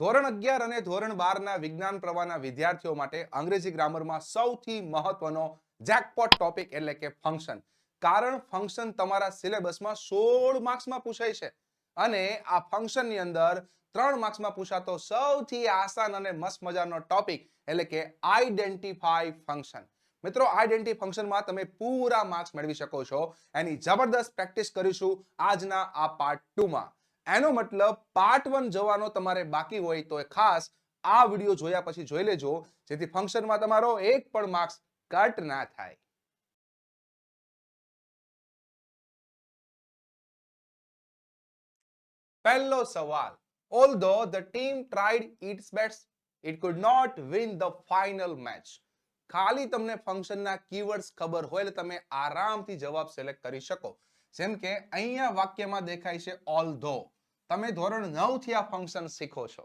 ધોરણ અગિયાર અને ધોરણ બારના વિજ્ઞાન પ્રવાહના વિદ્યાર્થીઓ માટે અંગ્રેજી ગ્રામરમાં સૌથી મહત્વનો જેકપોટ ટોપિક એટલે કે ફંક્શન કારણ ફંક્શન તમારા સિલેબસમાં સોળ માર્ક્સમાં પૂછાય છે. અને આ ફંક્શનની અંદર ત્રણ માર્ક્સમાં પૂછાતો સૌથી આસાન અને મસ્ત મજાનો ટોપિક એટલે કે આઈડેન્ટિફાઈ ફંક્શન મિત્રો આઈડેન્ટિટી ફંક્શનમાં તમે પૂરા માર્ક્સ મેળવી શકો છો. એની જબરદસ્ત પ્રેક્ટિસ કરીશું આજના આ પાર્ટ ટુમાં એનો મતલબ પાર્ટ વન જવાનો તમારે બાકી હોય તો ખાસ આ વીડિયો જોયા પછી જોઈ લેજો, જેથી ફંક્શનમાં તમારો એક પણ માર્ક્સ કટ ના થાય. પહેલો સવાલ all the team tried its best it could not win the final match ખાલી તમને ફંક્શનના કીવર્ડ્સ ખબર હોય એટલે તમે આરામથી જવાબ સિલેક્ટ કરી શકો. જેમ કે અહીંયા વાક્યમાં દેખાય છે ઓલ ધો તમે ધોરણ નવથી આ ફંક્શન શીખો છો.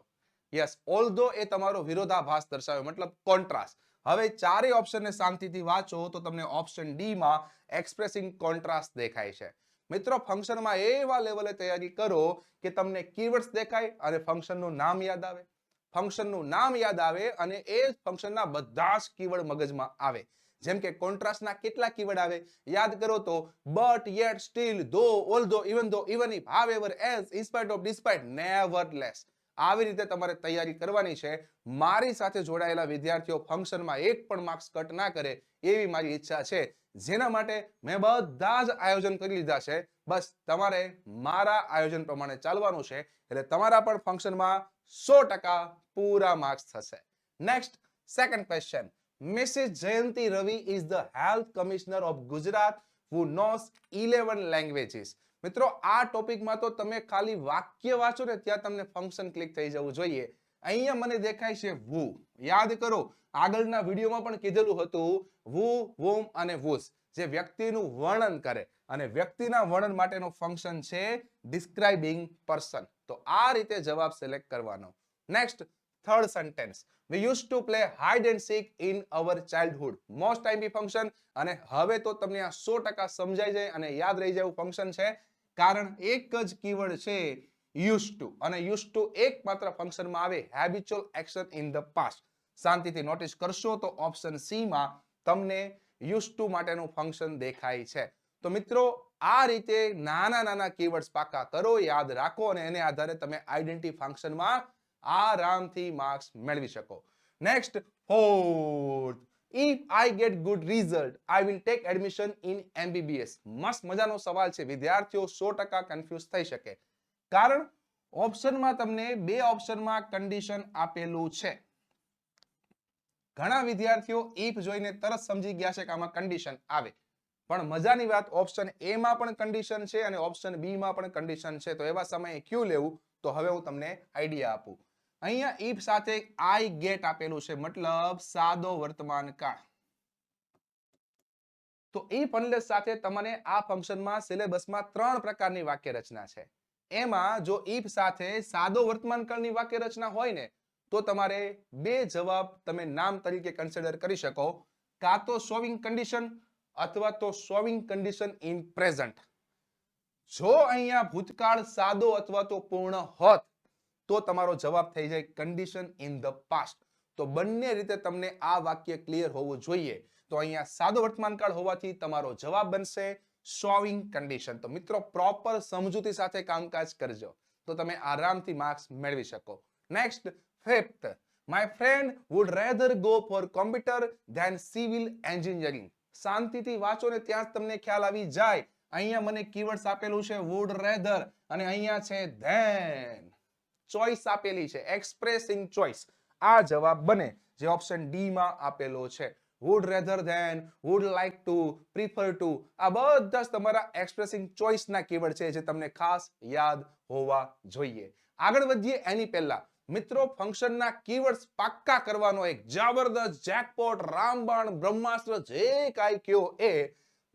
યસ ઓલ ધો એ તમારો વિરોધાભાસ દર્શાવે, મતલબ કોન્ટ્રાસ્ટ હવે ચારેય ઓપ્શનને શાંતિથી વાંચો તો તમને ઓપ્શન ડી માં એક્સપ્રેસિંગ કોન્ટ્રાસ્ટ દેખાય છે. મિત્રો ફંક્શનમાં એવા લેવલે તૈયારી કરો કે તમને કીવર્ડ્સ દેખાય અને ફંક્શનનું નામ યાદ આવે. ફંક્શનનું નામ યાદ આવે અને એ ફંક્શનના બધા જ કીવર્ડ મગજમાં આવે. જેમ કે કોન્ટ્રાસ્ટના કેટલા કીવર્ડ આવે? યાદ કરો તો but yet still though although even though even if however as in spite of despite nevertheless આવી રીતે તમારે તૈયારી કરવાની છે. મારી સાથે જોડાયેલા વિદ્યાર્થીઓ ફંક્શનમાં એક પણ માર્ક્સ કટ ના કરે એવી મારી ઈચ્છા છે. જેના માટે મેં બધા જ આયોજન કરી લીધા છે. બસ તમારે મારા આયોજન પ્રમાણે ચાલવાનું છે. એટલે તમારા પણ ફંક્શનમાં સો ટકા પૂરા માર્ક્સ થશે. Next second question Mrs Jayanti Ravi is the health commissioner of Gujarat who knows 11 languages મિત્રો, આ ટોપિકમાં તો તમે ખાલી વાક્ય વાંચો ને ત્યાં તમને ફંક્શન ક્લિક થઈ જવું જોઈએ. અહીંયા મને દેખાય છે વુ યાદ કરો, આગળના વિડીયોમાં પણ કીધેલું હતું વુ વુમ અને વુસ જે વ્યક્તિનું વર્ણન કરે. અને વ્યક્તિના વર્ણન માટેનું ફંક્શન છે ડિસ્ક્રાઇબિંગ પર્સન તો આ રીતે જવાબ સિલેક્ટ કરવાનો. Next third sentence used use to play hide and in in our Most most time function અને હવે તો તમને આ સો ટકા સમજાઈ જાય અને યાદ રહી જાય એવું ફંક્શન છે. કારણ એક જ કીવર્ડ છે યુઝ ટુ અને યુઝ ટુ એક માત્ર ફંક્શનમાં આવે habitual action in the past શાંતિથી નોટિસ કરશો તો ઓપ્શન સી માં તમને યુઝ ટુ માટેનું ફંક્શન દેખાય છે. તો મિત્રો, આ રીતે નાના નાના કીવર્ડ્સ પાકા કરો, યાદ રાખો અને એને આધારે તમે આઈડેન્ટિટી ફંક્શનમાં આરામથી માર્ક્સ મેળવી શકો. Next fourth if I get good result I will take admission in MBBS મસ્ત મજાનો સવાલ છે. વિદ્યાર્થીઓ સો ટકા કન્ફ્યુઝ થઈ શકે. કારણ ઓપ્શનમાં તમને બે ઓપ્શનમાં કન્ડિશન આપેલું છે. ઘણા વિદ્યાર્થીઓ ઇફ જોઈને તરત સમજી ગયા છે કે આમાં કન્ડિશન આવે. પણ મજાની વાત ઓપ્શન એ માં પણ કન્ડિશન છે અને ઓપ્શન બી માં પણ કન્ડિશન છે. તો એવા સમયે ક્યુ લેવું? તો હવે હું તમને આઈડિયા આપું. અહીંયા ઇફ સાથે આઈ ગેટ આપેલું છે, મતલબ સાદો વર્તમાન કાળ. તો ઇફ અનલેસ સાથે તમને આ ફંક્શનમાં સિલેબસમાં ત્રણ પ્રકારની વાક્ય રચના છે. એમાં જો ઇફ સાથે સાદો વર્તમાન કાળની વાક્ય રચના હોય ને, તો તમારે બે જવાબ તમે નામ તરીકે કન્સિડર કરી શકો. કાં તો સોવિંગ કન્ડિશન અથવા તો સોવિંગ કન્ડિશન ઇન પ્રેઝન્ટ જો અહીંયા ભૂતકાળ સાદો અથવા તો પૂર્ણ હોત તો તમારો જવાબ થઈ જાય કન્ડિશન ઇન ધ પાસ્ટ તો બંને રીતે તમને આ વાક્ય ક્લિયર હોવું જોઈએ. તો અહીંયા સાદો વર્તમાનકાળ હોવાથી તમારો જવાબ બનશે સોવિંગ કન્ડિશન તો મિત્રો પ્રોપર સમજૂતી સાથે કામકાજ કરજો. તો તમે આરામથી માર્ક્સ મેળવી શકો. Next fifth my friend would rather go for computer than civil engineering શાંતિથી વાંચો ને ત્યાં જ તમને ખ્યાલ આવી જાય. અહીંયા મને કીવર્ડ્સ આપેલું છે વુડ રેધર અને અહીંયા છે ધેન ચોઇસ આપેલી છે. એક્સપ્રેસિંગ ચોઈસ આ જવાબ બને જે ઓપ્શન ડી માં આપેલો છે. Would rather than would like to prefer to આ બધા જ તમારા એક્સપ્રેસિંગ ચોઇસ ના કીવર્ડ છે જે તમને ખાસ યાદ હોવા જોઈએ. આગળ વધીએ એની પહેલા. મિત્રો ફંક્શનના કીવર્ડ્સ પાક્કા કરવાનો એક જબરદસ્ત જેકપોટ રામબાણ, બ્રહ્માસ્ત્ર જે કાંઈ કયો એ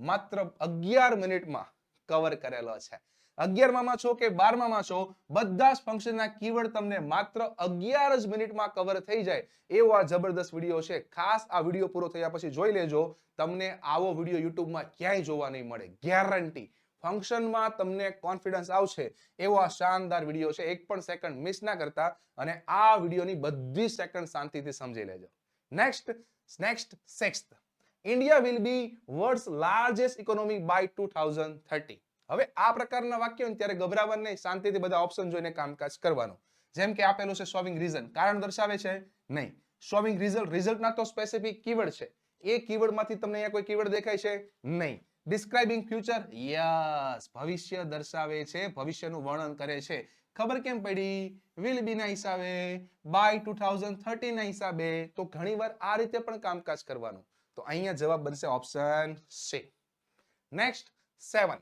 માત્ર અગિયાર મિનિટમાં કવર કરેલો છે. અગિયારમાં છો કે બારમામાં છો, બધા જ ફંક્શનના કીવર્ડ તમને માત્ર અગિયાર જ મિનિટમાં કવર થઈ જાય. એવો આ જબરદસ્ત વીડિયો છે. ખાસ આ વીડિયો પૂરો થયા પછી જોઈ લેજો. તમને આવો વીડિયો યુટ્યુબમાં ક્યાંય જોવા નહીં મળે. ગેરંટી ફંક્શનમાં તમને કોન્ફિડન્સ આવશે. એવો આ શાનદાર વીડિયો છે. એક પણ સેકન્ડ મિસ ના કરતા અને આ વિડીયોની બધી સેકન્ડ શાંતિથી સમજી લેજો. Next next sixth India will be world largest economy by two thousand thirty હવે આ પ્રકારના વાક્યો ત્યારે ગભરાવાનું નહીં, શાંતિથી બધા ઓપ્શન જોઈને કામકાજ કરવાનું. જેમ કે આપેલું છે શોવિંગ રીઝન કારણ દર્શાવે છે? નહીં. સોવિંગ રિઝલ્ટ રિઝલ્ટના તો સ્પેસિફિક કીવર્ડ છે. એ કીવર્ડમાંથી તમને અહીંયા કોઈ કીવર્ડ દેખાય છે? નહીં. ડિસ્ક્રાઇબિંગ ફ્યુચર યસ ભવિષ્ય દર્શાવે છે. ભવિષ્યનું વર્ણન કરે છે. ખબર કેમ પડી? વિલ બી ના હિસાબે. બાય ટુ થાઉઝન્ડ થર્ટી ના હિસાબે. તો ઘણીવાર આ રીતે પણ કામકાજ કરવાનું. તો અહીંયા જવાબ બનશે option C next seven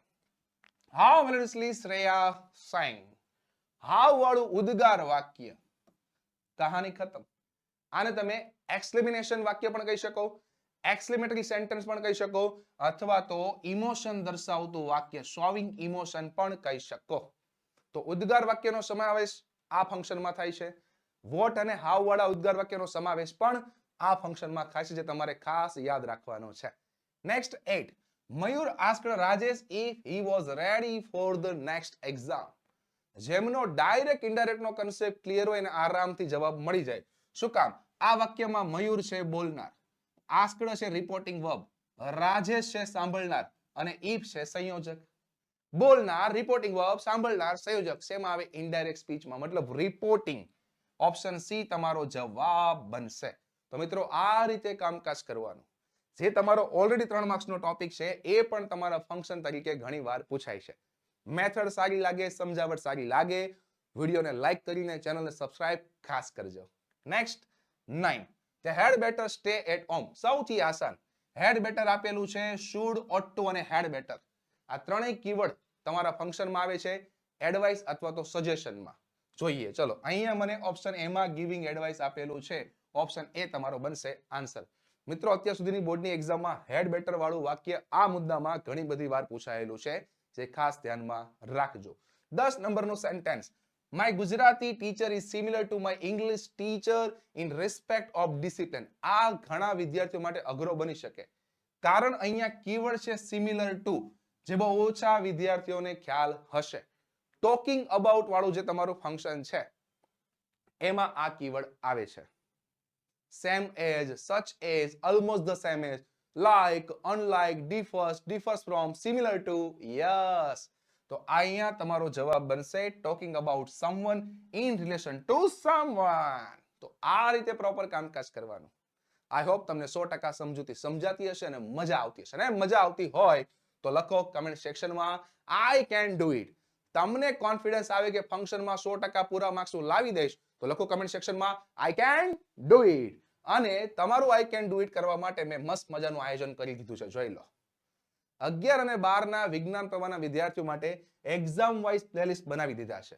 how વેલસલી Shreya sang. How વાળું ઉદ્ગાર વાક્ય. કહાની ખતમ. આને તમે એક્સપ્લેનેશન વાક્ય પણ કહી શકો. એક્સક્લેમેટરી સેન્ટેન્સ પણ કહી શકો. અથવા તો ઇમોશન દર્શાવતું વાક્ય સોવિંગ ઇમોશન પણ કહી શકો. તો ઉદ્ગાર વાક્યનો સમાવેશ આ ફંક્શનમાં થાય છે. વોટ અને હાવ વાળા ઉદ્ગાર વાક્યનો સમાવેશ પણ આ ફંક્શનમાં થાય છે, જે તમારે ખાસ યાદ રાખવાનો છે. Next 8 Mayur asked Rajesh if he was ready for the next exam જેમનો ડાયરેક્ટ ઇનડાયરેક્ટ નો કન્સેપ્ટ ક્લિયર હોય અને આરામથી જવાબ મળી જાય. શું કામ? આ વાક્યમાં મયુર છે બોલનાર. આસ્કડ છે રિપોર્ટિંગ વર્બ રાજેશ છે સાંભળનાર. અને ઈફ છે સંયોજક. બોલનાર રિપોર્ટિંગ વર્બ સાંભળનાર, સંયોજક. શેમાં આવે? ઇનડાયરેક્ટ સ્પીચમાં મતલબ રિપોર્ટિંગ ઓપ્શન સી તમારો જવાબ બનશે. તો મિત્રો, આ રીતે કામકાજ કરવાનું. જે તમારો ઓલરેડી ત્રણ માર્ક્સનો ટોપિક છે, એ પણ તમારા ફંક્શન તરીકે ઘણી વાર પૂછાય છે. મેથડ સારી લાગે, સમજાવટ સારી લાગે વિડીયોને લાઇક કરીને ચેનલને સબસ્ક્રાઇબ ખાસ કરજો. Next nine the had better stay at home સૌથી આસાન. હેડ બેટર આપેલું છે શુડ ઓટ ટુ અને હેડ બેટર આ ત્રણેય કીવર્ડ તમારા ફંક્શનમાં આવે છે એડવાઇસ અથવા તો સજેશનમાં જોઈએ, ચલો. અહીંયા મને ઓપ્શન એમાં ગિવિંગ એડવાઇસ આપેલું છે. ઓપ્શન એ તમારો બનશે આન્સર મિત્રો, અત્યાર સુધીની બોર્ડની એક્ઝામમાં હેડ બેટર વાળું વાક્ય આ મુદ્દામાં ઘણી બધી વાર પૂછાયેલું છે, જે ખાસ ધ્યાનમાં રાખજો. દસ નંબરનું sentence my Gujarati teacher is similar to my English teacher in respect of discipline આ ઘણા વિદ્યાર્થીઓ માટે અઘરો બની શકે. કારણ અહીંયા કીવર્ડ છે સિમિલર ટુ જે બહુ ઓછા વિદ્યાર્થીઓને ખ્યાલ હશે. ટોકિંગ અબાઉટ વાળું જે તમારું ફંક્શન છે, એમાં આ કીવર્ડ આવે છે. Same as such as almost the same as like, unlike, differs differs from, similar to, yes. તો અહીંયા તમારો જવાબ બનશે talking about someone in relation to someone તો આ રીતે પ્રોપર કામકાજ કરવાનું. આઈ હોપ તમને સો ટકા સમજૂતી સમજાતી હશે અને મજા આવતી હશે. અને મજા આવતી હોય તો લખો કમેન્ટ સેક્શનમાં આઈ કેન ડુ ઇટ તમને કોન્ફિડન્સ આવે કે ફંક્શનમાં સો ટકા પૂરા માર્ક્સ હું લાવી દઈશ. તો લખો કમેન્ટ સેક્શનમાં આઈ કેન ડુ ઇટ અને તમારું આઈ કેન ડુ ઇટ કરવા માટે મેં મસ્ત મજાનું આયોજન કરી દીધું છે. જોઈ લો. અગિયાર અને બાર ના વિજ્ઞાન પ્રવાહના વિદ્યાર્થીઓ માટે એક્ઝામ વાઇઝ પ્લેલિસ્ટ બનાવી દીધા છે.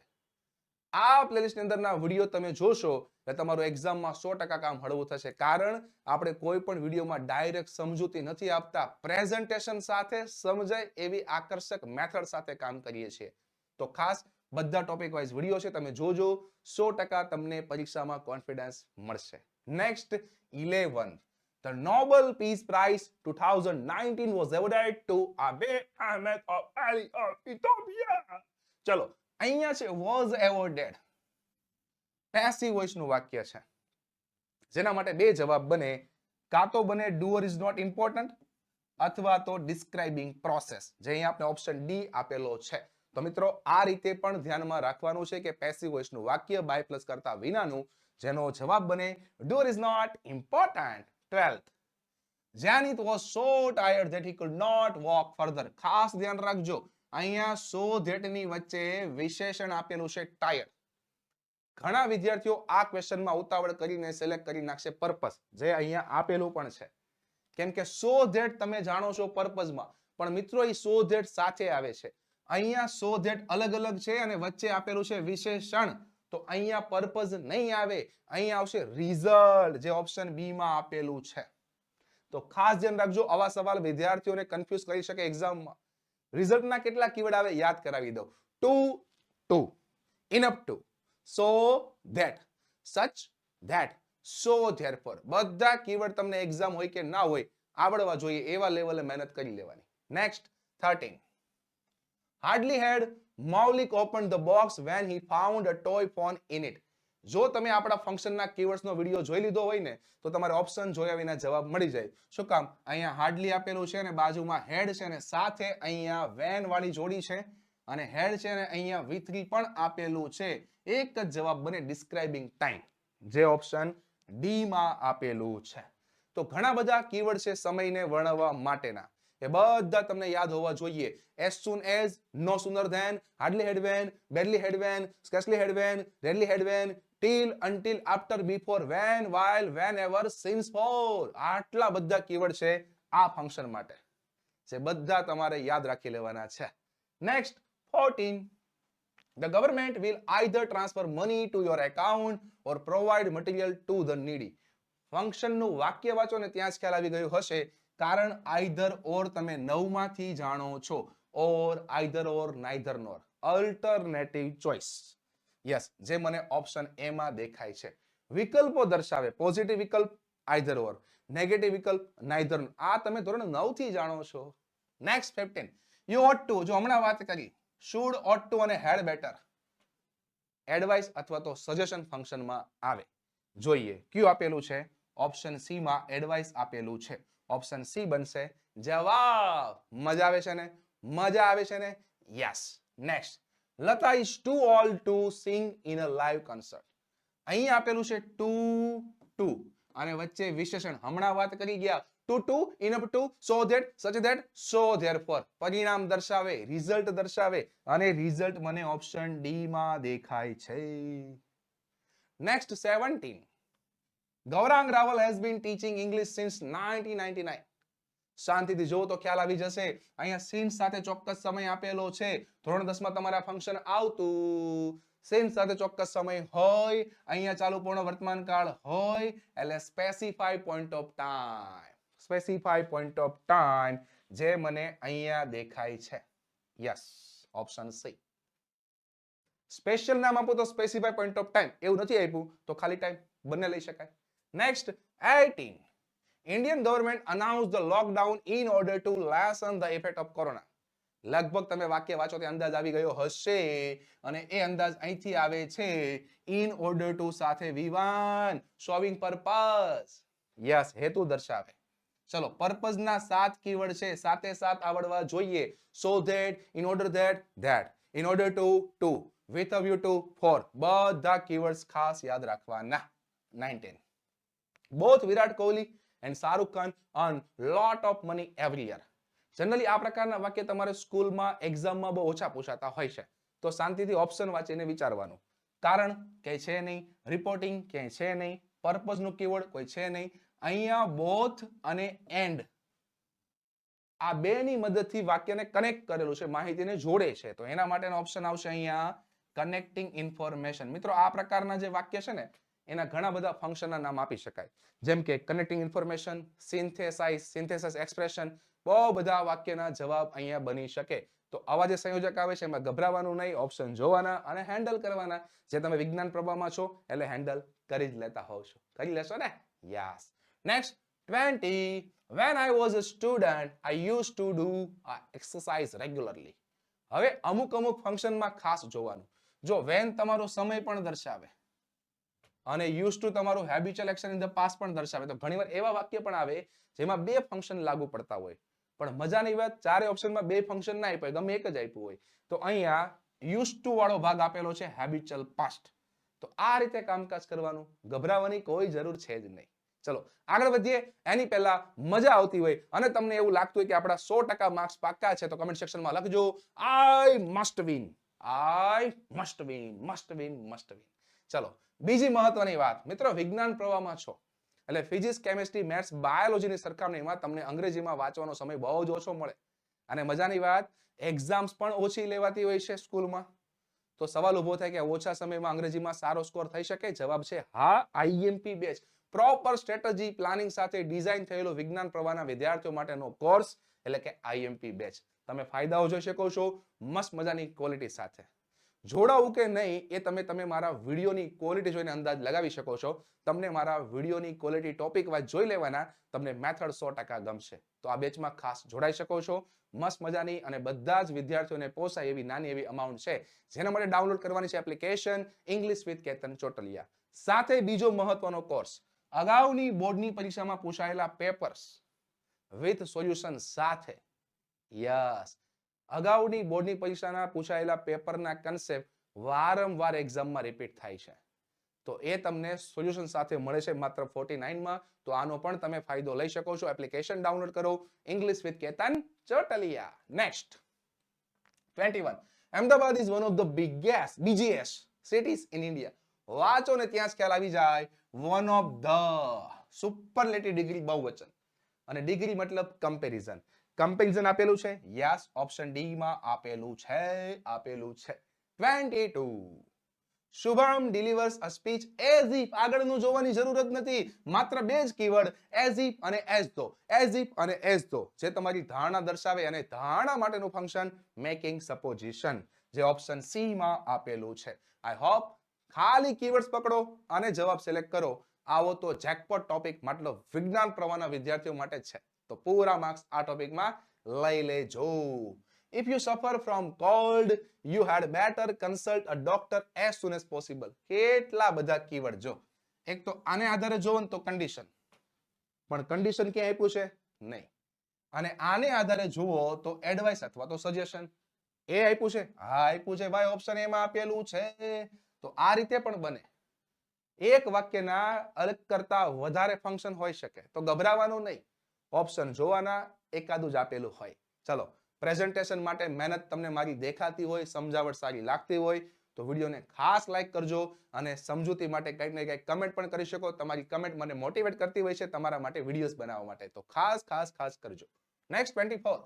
આ પ્લેલિસ્ટની અંદરના વીડિયો તમે જોશો એટલે તમારું એક્ઝામમાં સો ટકા કામ હળવું થશે. કારણ આપણે કોઈ પણ વિડીયોમાં ડાયરેક્ટ સમજૂતી નથી આપતા. પ્રેઝન્ટેશન સાથે સમજાય એવી આકર્ષક મેથડ સાથે કામ કરીએ છીએ. તો ખાસ બધા ટોપિક વાઇઝ વીડિયો છે, તમે જોજો. સો ટકા તમને પરીક્ષામાં કોન્ફિડન્સ મળશે. Next eleven The Nobel Peace Prize 2019 was awarded to Abiy Ahmed of Ali of Ethiopia. ચલો, અહીંયા છે, was awarded. પેસિવ વોઇસનું વાક્ય છે. જેના માટે બે જવાબ બને. કાં તો બને ડુઅર ઇઝ નોટ ઇમ્પોર્ટન્ટ અથવા તો ડિસ્ક્રાઇબિંગ પ્રોસેસ જે અહીંયા આપણે ઓપ્શન ડી આપેલો છે. તો મિત્રો, આ રીતે પણ ધ્યાનમાં રાખવાનું છે કે પેસિવ વોઇસનું વાક્ય બાય પ્લસ કરતા વિનાનું જેનો જવાબ બને doer is not important twelfth Jenit was so tired that he could not walk further ખાસ ધ્યાન રાખજો, અહીંયા સો that ની વચ્ચે વિશેષણ આપેલું છે ટાયર્ડ ઘણા વિદ્યાર્થીઓ આ ક્વેશ્ચનમાં ઉતાવળ કરીને સિલેક્ટ કરી નાખશે પર્પસ જે અહીંયા આપેલું પણ છે. કેમ કે સો ધેટ તમે જાણો છો પર્પઝમાં પણ મિત્રો, એ સો ધેટ સાથે આવે છે. અહીંયા સો ધેટ અલગ અલગ છે અને વચ્ચે આપેલું છે વિશેષણ. તો અહીંયા પર્પઝ નહીં આવે, અહીંયા આવશે રિઝલ્ટ જે ઓપ્શન બી માં આપેલું છે. તો ખાસ ધ્યાન રાખજો, આવા સવાલ વિદ્યાર્થીઓને કન્ફ્યુઝ કરી શકે એક્ઝામમાં રિઝલ્ટના કેટલા કીવર્ડ આવે યાદ કરાવી દો two to ઇનઅપ to so that such that so therefore બધા કીવર્ડ તમને એક્ઝામ હોય કે ના હોય, આવડવા જોઈએ, એવા લેવલે મહેનત કરી લેવાની. Next thirteen Hardly had Maulik opened the box when he found a toy phone in it. જો તમે આપણા ફંક્શનના કીવર્ડ્સનો વીડિયો જોઈ લીધો હોય ને, તો તમારે ઓપ્શન જોયા વિના જવાબ મળી જાય. શું કામ? અહીંયા હાર્ડલી આપેલું છે અને બાજુમાં હેડ છે અને સાથે અહીંયા વેન વાળી જોડી છે અને હેડ છે અને અહીંયા V3 પણ આપેલું છે. એક જ જવાબ બને ડિસ્ક્રાઇબિંગ ટાઈમ જે ઓપ્શન ડી માં આપેલું છે. તો ઘણા બધા કીવર્ડ છે સમયને વર્ણવવા માટેના. એ બધા તમને યાદ હોવા જોઈએ no sooner than hardly had when barely had when scarcely had when rarely had when till until after before when while whenever since for આટલા બધા કીવર્ડ છે આ ફંક્શન માટે જે બધા તમારે યાદ રાખી લેવાના છે next 14 The government will either transfer money to your account or provide material to the needy. ફંક્શનનું વાક્ય વાંચો ને ત્યાં જ ખ્યાલ આવી ગયું હશે કારણ આઈધર ઓર તમે નવમાંથી જાણો છો. Or, either or, neither nor. Alternative choice yes જે મને ઓપ્શન એ માં દેખાય છે. વિકલ્પો દર્શાવે. પોઝિટિવ વિકલ્પ, આઈધર ઓર. નેગેટિવ વિકલ્પ, નાઈધર આ તમે ધોરણ નવથી જાણો છો. Next fifteen you ought to જો હમણાં વાત કરી શુડ ઓટ ટુ અને હેડ બેટર એડવાઇસ અથવા તો સજેશન ફંક્શનમાં આવે. જોઈએ. કયું આપેલું છે. ઓપ્શન સી માં એડવાઇસ આપેલું છે. ઓપ્શન સી બનશે, જવાબ. મજા આવે છે ને? મજા આવે છે ને? Yes next Lata is to all to sing in a live concert અહીં આપેલું છે ટુ ટુ. અને વચ્ચે વિશેષણ. હમણાં વાત કરી ગયા. Too to, enough to, so that such that so therefore પરિણામ દર્શાવે રિઝલ્ટ દર્શાવે. અને રિઝલ્ટ મને ઓપ્શન ડી માં દેખાય છે. Next 17 Gaurang Raval has been teaching English since 1999 શાંતિથી જોવો તો ખ્યાલ આવી જશે. અહીંયા સિન્સ સાથે ચોક્કસ સમય આપેલો છે. ધોરણ 10 માં તમારા ફંક્શન આવતું. સિન્સ સાથે ચોક્કસ સમય હોય. અહીંયા ચાલુ પૂર્ણ વર્તમાન કાળ હોય. એટલે specify point of time specify point of time જે મને અહીંયા દેખાય છે. યસ ઓપ્શન સી સ્પેશિયલ નામ આપો તો સ્પેસિફાઈ પોઈન્ટ ઓફ ટાઈમ એવું નથી આપ્યું, તો ખાલી ટાઈમ બંને લઈ શકાય. Next 18 Indian government announce the lockdown in order to lessen the effect of corona. લગભગ તમે વાક્ય વાંચો તે અંદાજ આવી ગયો હશે અને એ અંદાજ અહીંથી આવે છે ઇન ઓર્ડર ટુ સાથે વિવાન શોવિંગ પર્પઝ યસ હેતુ દર્શાવે. ચલો પર્પઝ ના સાત કીવર્ડ છે સાથે સાત આવડવા જોઈએ. So that in order that that in order to to with a view to for બધા કીવર્ડ્સ ખાસ યાદ રાખવાના. 19 both Virat Kohli and Shahrukh Khan earn lot of money every year generally આ પ્રકારના વાક્ય તમારે સ્કૂલમાં એક્ઝામમાં બહુ ઓછા પૂછાતા હોય છે. તો શાંતિથી ઓપ્શન વાંચીને વિચારવાનું. કારણ કે છે નહીં રિપોર્ટિંગ ક્યાંય છે નહીં પર્પઝનું કીવર્ડ કોઈ છે નહીં, અહીંયા બોથ અને એન્ડ આ બે ની મદદથી વાક્યને કનેક્ટ કરેલું છે, માહિતીને જોડે છે. તો એના માટેનો ઓપ્શન આવશે અહીંયા કનેક્ટિંગ ઇન્ફોર્મેશન મિત્રો, આ પ્રકારના જે વાક્ય છે ને એના ઘણા બધા ફંક્શનના નામ આપી શકાય. જેમ કે connecting information synthesize synthesis expression બહુ બધા વાક્યના જવાબ અહીંયા બની શકે. તો આવા જે સંયોજક આવે છે એમાં ગભરાવાનું નહીં ઓપ્શન જોવાના અને હેન્ડલ કરવાના. જે તમે વિજ્ઞાન પ્રભાવમાં છો એટલે હેન્ડલ કરી જ લેતા હોવ છો. કરી લેશો ને? Yes next 20 when i was a student i used to do uh, exercise regularly. હવે અમુક અમુક ફંક્શનમાં ખાસ જોવાનું. જો વેન તમારો સમય પણ દર્શાવે અને યુઝ ટુ તમારું habitual action in the past પણ દર્શાવે. તો ઘણીવાર એવા વાક્ય પણ આવે જેમાં બે ફંક્શન લાગુ પડતા હોય. પણ મજાની વાત, ચારે ઓપ્શનમાં બે ફંક્શન ના આપ્યા ગમે એક જ આપ્યું હોય. તો અહીંયા યુઝ ટુ વાળો ભાગ આપેલો છે હેબિચ્યુઅલ પાસ્ટ તો આ રીતે કામકાજ કરવાનું ગભરાવાની કોઈ જરૂર છે જ નહીં. ચલો, આગળ વધીએ. એની પહેલા મજા આવતી હોય અને તમને એવું લાગતું હોય કે આપણા સો ટકા માર્ક્સ પાક્કા છે, તો કમેન્ટ સેક્શનમાં લખજો. I must win I must win must win must win ચલો બીજી મહત્વની વાત, મિત્રો, વિજ્ઞાન પ્રવાહમાં છો. એટલે ફિઝિક્સ, કેમિસ્ટ્રી, મેથ્સ, બાયોલોજીની સરખામણીમાં તમને અંગ્રેજીમાં વાંચવાનો સમય બહુ જ ઓછો મળે. અને મજાની વાત એક્ઝામ્સ પણ ઓછી લેવાતી હોય છે સ્કૂલમાં. તો સવાલ ઊભો થાય કે ઓછા સમયમાં અંગ્રેજીમાં સારો સ્કોર થઈ શકે? જવાબ છે હા IMP batch. Proper strategy planning સાથે ડિઝાઇન થયેલો વિજ્ઞાન પ્રવાહના વિદ્યાર્થીઓ માટેનો કોર્સ એટલે કે આઈએમપી બેચ. તમે ફાયદાઓ જોઈ શકો છો, મસ્ત મજાની ક્વોલિટી સાથે. જોડાવું કે નહીં એ તમે તમે મારા વિડીયોની ક્વોલિટી જોઈને અંદાજ લગાવી શકો છો. તમને મારા વિડીયોની ક્વોલિટી ટોપિક વાઇઝ જોઈ લેવાના, તમને મેથડ સો ટકા ગમશે. તો આ બેચમાં ખાસ જોડાઈ શકો છો. મસ્ત મજાની અને બધા જ વિદ્યાર્થીઓને પોસાય એવી નાની એવી અમાઉન્ટ છે, જેના માટે ડાઉનલોડ કરવાની છે application English with Ketan Chotaliya. સાથે બીજો મહત્વનો કોર્સ અગાઉની બોર્ડની પરીક્ષામાં પૂછાયેલા પેપર્સ વિથ સોલ્યુશન સાથે. યસ અગાઉની બોર્ડની પરીક્ષાના પૂછાયેલા પેપરના કન્સેપ્ટ વારંવાર એક્ઝામમાં રિપીટ થાય છે. તો એ તમને સોલ્યુશન સાથે મળે છે માત્ર ફોર્ટી નાઇનમાં તો આનો પણ તમે ફાયદો લઈ શકો છો. એપ્લિકેશન ડાઉનલોડ કરો. English with Ketan Chotaliya. Next twenty one Ahmedabad is one of the biggest બીજીએસ cities in India વાંચો ને ત્યાં જ ખ્યાલ આવી જાય. One of the superlative degree બહુવચન. અને ડિગ્રી મતલબ કમ્પેરિઝન કમ્પેરિઝન આપેલું છે? યસ ઓપ્શન ડી માં આપેલું છે આપેલું છે. 22 Shubham delivers a speech as if આગળનું જોવાની જરૂર જ નથી. માત્ર બે જ કીવર્ડ એઝ ઇફ અને એઝ ધો એઝ ઇફ અને એઝ ધો જે તમારી ધારણા દર્શાવે અને ધારણા માટેનું ફંક્શન મેકિંગ સપોઝિશન જે ઓપ્શન સી માં આપેલું છે. આઈ હોપ ખાલી કીવર્ડ્સ પકડો અને જવાબ સિલેક્ટ કરો. આવો તો જેકપોટ ટોપિક મતલબ વિજ્ઞાન પ્રવાહના વિદ્યાર્થીઓ માટે છે. તો પૂરા માર્ક્સ આ ટોપિકમાં લઈ લેજો. If you suffer from cold, you had better consult a doctor as soon as possible. કેટલા બધા કીવર્ડ જો. એક તો આને આધારે જોવો ને તો કન્ડિશન પણ કન્ડિશન ક્યાં આપ્યું છે? નહીં. અને આને આધારે જુઓ તો એડવાઇસ અથવા તો સજેશન એ આપ્યું છે? હા, આપ્યું છે. ભાઈ ઓપ્શન એમાં આપેલું છે. તો આ રીતે પણ બને. એક વાક્યના અલગ કરતા વધારે ફંક્શન હોઈ શકે. તો ગભરાવાનું નહીં. ઓપ્શન જોવાના એકાદું જ આપેલું હોય. ચલો પ્રેઝન્ટેશન માટે મહેનત તમને મારી દેખાતી હોય, સમજાવટ સારી લાગતી હોય, તો વિડીયોને ખાસ લાઇક કરજો અને સમજૂતી માટે કંઈક ને કંઈક કમેન્ટ પણ કરી શકો. તમારી કમેન્ટ મને મોટિવેટ કરતી હોય છે તમારા માટે વિડીયોઝ બનાવવા માટે. તો ખાસ ખાસ ખાસ કરજો. Next twenty four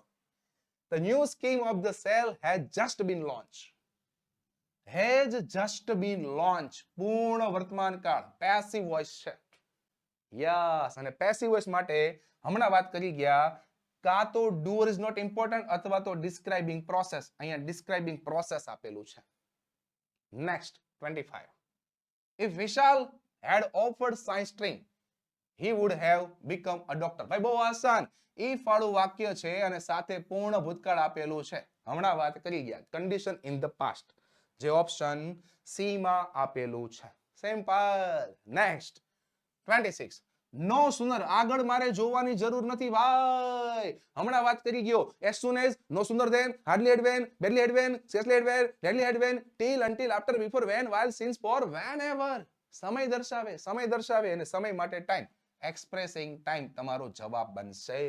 the new scheme of the sale has just been launch has just been launch પૂર્ણ વર્તમાન કાળ. પેસિવ વોઇસ છે. યસ, અને પેસિવ વોઇસ માટે હમણાં વાત કરી ગયા, કાં તો ડુઅર ઇઝ નોટ ઇમ્પોર્ટન્ટ અથવા તો ડિસ્ક્રાઇબિંગ પ્રોસેસ અહીંયા ડિસ્ક્રાઇબિંગ પ્રોસેસ આપેલું છે. Next 25 if Vishal had offered science stream he would have become a doctor ભાઈ, બહુ આસાન. if વાળું વાક્ય છે અને સાથે પૂર્ણ ભૂતકાળ આપેલું છે. હમણાં વાત કરી ગયા. કન્ડિશન ઇન ધ પાસ્ટ જે ઓપ્શન સી માં આપેલું છે. સિમ્પલ નેક્સ્ટ 26 નો સુનર આગળ મારે જોવાની જરૂર નથી, ભાઈ. હમણાં વાત કરી ગયો. As soon as no sooner than hardly had when barely had when સેસલી had when deadly had when till until after before when while since for whenever સમય દર્શાવે સમય દર્શાવે અને સમય માટે ટાઈમ એક્સપ્રેસિંગ ટાઈમ તમારો જવાબ બનશે.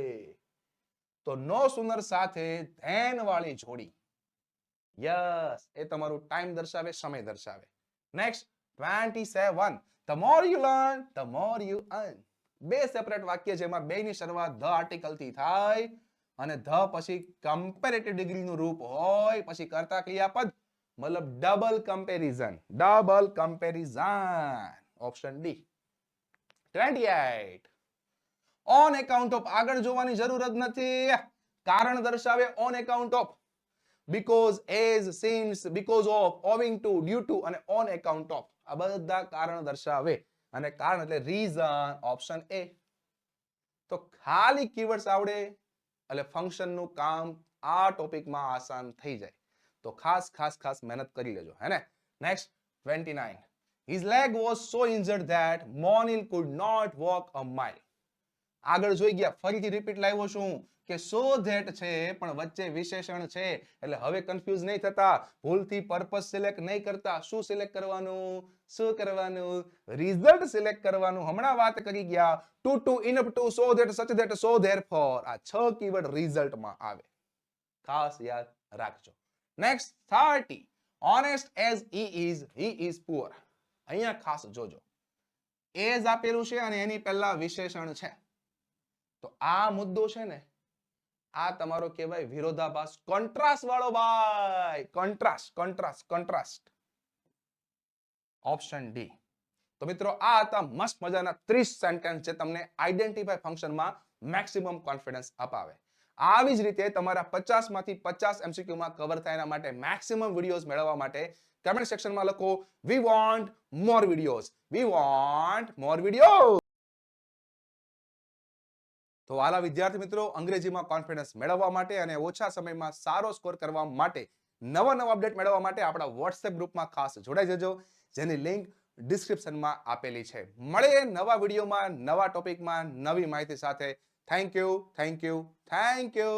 તો નો સુનર સાથે ધેન વાળી જોડી. યસ એ તમારું ટાઈમ દર્શાવે, સમય દર્શાવે. Next 27 the more you learn, the more you earn. બે સેપરેટ વાક્ય જેમાં બે ની શરૂઆત ધ આર્ટિકલથી થાય અને ધ પછી કમ્પેરેટિવ ડિગ્રી નું રૂપ હોય, પછી કરતા ક્રિયાપદ, મતલબ double comparison double comparison option D 28 on account of આગળ જોવાની જરૂર જ નથી. કારણ દર્શાવે on account of because as since because of owing to due to અને ઓન એકાઉન્ટ ઓફ આ બધા કારણ દર્શાવે. અને કારણ એટલે રીઝન ઓપ્શન એ તો ખાલી કીવર્ડ્સ આવડે એટલે ફંક્શનનું કામ આ ટોપિકમાં આસાન થઈ જાય. તો ખાસ ખાસ ખાસ મહેનત કરી લેજો, હે ને? Next 29 his leg was so injured that Monil could not walk a mile. આગળ જોઈ ગયા. ફરીથી રિપીટ લાવ્યો છું કે સો ધેટ છે, પણ વચ્ચે વિશેષણ છે. એટલે હવે કન્ફ્યુઝ નહીં થતા. ભૂલથી પર્પસ સિલેક્ટ નહીં કરતા. શું સિલેક્ટ કરવાનું? શું કરવાનું? રિઝલ્ટ સિલેક્ટ કરવાનું. હમણાં વાત કરી ગયા. Too to enough to so that such that so therefore આ છ કીવર્ડ રિઝલ્ટમાં આવે. ખાસ યાદ રાખજો. Next 30 honest as he is he is poor અહીંયા ખાસ જોજો. એઝ આપેલું છે અને એની પહેલા વિશેષણ છે. તો આ મુદ્દો છે ને, આ તમારો કહેવાય વિરોધાભાસ. કોન્ટ્રાસ્ટ વાળો ભાઈ contrast contrast contrast option D તો મિત્રો, આ હતા મસ્ત મજાના 30 સેન્ટેન્સ જે તમને આઈડેન્ટિફાય ફંક્શનમાં મેક્સિમમ કોન્ફિડન્સ અપાવે. આવી જ રીતે તમારા 50 માંથી 50 એમસીક્યુ માં કવર થાય એના માટે મેક્સિમમ વિડીયોઝ મેળવવા માટે કમેન્ટ સેક્શનમાં લખો we want more videos we want more video તો વાલા વિદ્યાર્થી મિત્રો, અંગ્રેજીમાં કોન્ફિડન્સ મેળવવા માટે અને ઓછા સમયમાં સારો સ્કોર કરવા માટે નવા નવા અપડેટ મેળવવા માટે આપણા વોટ્સએપ ગ્રુપમાં ખાસ જોડાઈ જજો. જેની લિંક ડિસ્ક્રિપ્શનમાં આપેલી છે. મળીએ નવા વિડીયોમાં નવા ટોપિકમાં નવી માહિતી સાથે. Thank you thank you thank you